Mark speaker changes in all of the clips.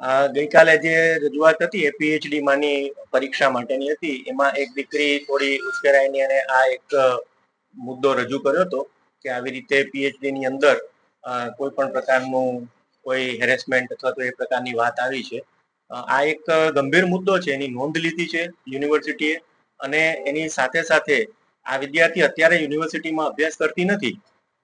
Speaker 1: ગઈકાલે જે રજૂઆત હતી એ પીએચડી માની પરીક્ષા માટેની હતી, એમાં એક દીકરી થોડી ઉશ્કેરાઈની અને આ એક મુદ્દો રજૂ કર્યો હતો કે આવી રીતે પીએચડી ની અંદર કોઈ પણ પ્રકારનું કોઈ હેરેસમેન્ટ અથવા તો એ પ્રકારની વાત આવી છે. આ એક ગંભીર મુદ્દો છે, એની નોંધ લીધી છે યુનિવર્સિટીએ અને એની સાથે સાથે આ વિદ્યાર્થી અત્યારે યુનિવર્સિટીમાં અભ્યાસ કરતી નથી,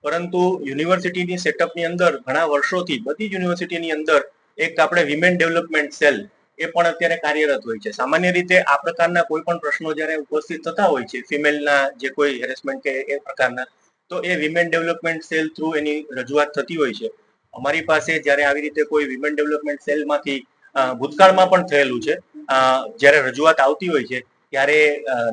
Speaker 1: પરંતુ યુનિવર્સિટીની સેટઅપની અંદર ઘણા વર્ષોથી બધી જ યુનિવર્સિટીની અંદર એક આપણે વિમેન ડેવલપમેન્ટ સેલ એ પણ અત્યારે કાર્યરત હોય છે. સામાન્ય રીતે આ પ્રકારના કોઈ પણ પ્રશ્નો જ્યારે ઉપસ્થિત થતા હોય છે ફિમેલના જે કોઈ હેરેસમેન્ટ કે એ પ્રકારના, તો એ વિમેન ડેવલપમેન્ટ સેલ થ્રુ એની રજૂઆત થતી હોય છે. અમારી પાસે જ્યારે આવી રીતે કોઈ વિમેન ડેવલપમેન્ટ સેલમાંથી ભૂતકાળમાં પણ થયેલું છે. જ્યારે રજૂઆત આવતી હોય છે, ત્યારે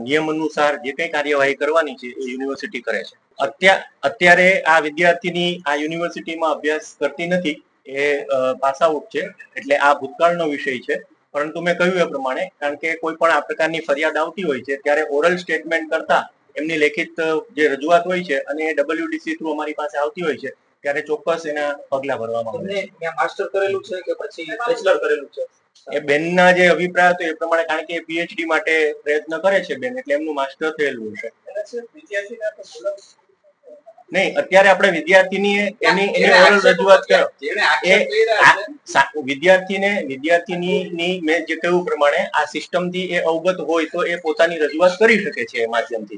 Speaker 1: નિયમ અનુસાર જે કંઈ કાર્યવાહી કરવાની છે એ યુનિવર્સિટી કરે છે. અત્યા, અત્યારે આ વિદ્યાર્થીની આ યુનિવર્સિટીમાં અભ્યાસ કરતી નથી એ પાસ આઉટ છે એટલે આ ભૂતકાળનો વિષય છે. પરંતુ મેં કહ્યું એ પ્રમાણે કારણ કે કોઈ પણ આ પ્રકારની ફરિયાદ આવતી હોય છે ત્યારે ઓરલ સ્ટેટમેન્ટ કરતા એમની લેખિત જે રજૂઆત હોય છે અને એ ડબલ્યુડીસી થ્રુ અમારી પાસે આવતી હોય છે ત્યારે ચોક્કસ એના પગલા ભરવામાં આવે
Speaker 2: માસ્ટર કરેલું છે કે પછી બેચલર કરેલું છે?
Speaker 1: એ બેનના જે અભિપ્રાય હતો એ પ્રમાણે કારણ કે પીએચડી માટે પ્રયત્ન કરે છે બેન એટલે એમનું માસ્ટર થયેલું હશે. નહીં અત્યારે આપણે વિદ્યાર્થીની એની એની ઓરલ રજૂઆત કરો એ વિદ્યાર્થીને વિદ્યાર્થીની મેં જે કહ્યું પ્રમાણે આ સિસ્ટમથી એ અવગત હોય તો એ પોતાની રજૂઆત કરી શકે છે એ માધ્યમથી.